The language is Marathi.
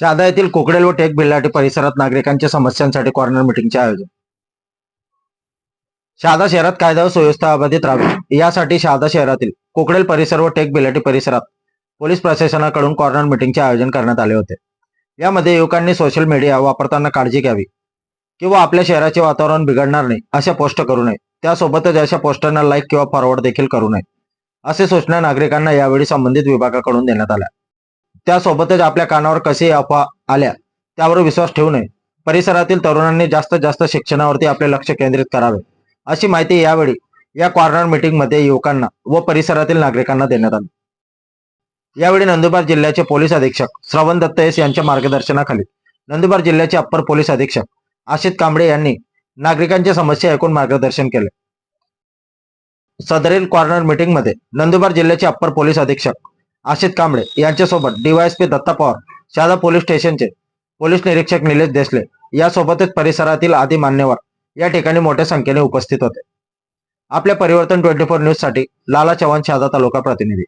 शहादा येथील कोकडेल व टेक बिल्लाटी परिसरात नागरिकांच्या समस्यांसाठी कॉर्नर मिटिंगचे आयोजन. शहादा शहरात कायदा व सुव्यवस्था अबाधित राहावी. यासाठी शहादा शहरातील कोकडेल परिसर व टेक बिल्लाटी परिसरात पोलीस प्रशासनाकडून कॉर्नर मिटिंगचे आयोजन करण्यात आले होते. यामध्ये युवकांनी सोशल मीडिया वापरताना काळजी घ्यावी. किंवा आपल्या शहराचे वातावरण बिघडणार नाही अशा पोस्ट करू नये. त्यासोबतच अशा पोस्टरना लाईक किंवा फॉरवर्ड देखील करू नये. असे सूचना नागरिकांना यावेळी संबंधित विभागाकडून देण्यात आल्या. त्यासोबतच आपल्या कानावर कसे अफवा आल्या त्यावर विश्वास ठेवू नये. परिसरातील तरुणांनी जास्तीत जास्त शिक्षणावरती आपले लक्ष केंद्रित करावे. अशी माहिती यावेळी या कॉर्नर मीटिंगमध्ये युवकांना व परिसरातील नागरिकांना देण्यात आली. यावेळी नंदुरबार जिल्ह्याचे पोलीस अधीक्षक श्रवण दत्तयस यांच्या मार्गदर्शनाखाली नंदुरबार जिल्ह्याचे अप्पर पोलीस अधीक्षक आशित कांबळे यांनी नागरिकांच्या समस्या ऐकून मार्गदर्शन केले. सदरील कॉर्नर मीटिंगमध्ये नंदुरबार जिल्ह्याचे अप्पर पोलीस अधीक्षक आशित कांबळे यांच्यासोबत डीवायएसपी दत्ता पवार शहादा पोलीस स्टेशनचे पोलीस निरीक्षक निलेश देसले यासोबतच परिसरातील आदी मान्यवर या ठिकाणी मोठ्या संख्येने उपस्थित होते. आपल्या परिवर्तन ट्वेंटी फोर न्यूजसाठी लाला चव्हाण शहादा तालुका प्रतिनिधी.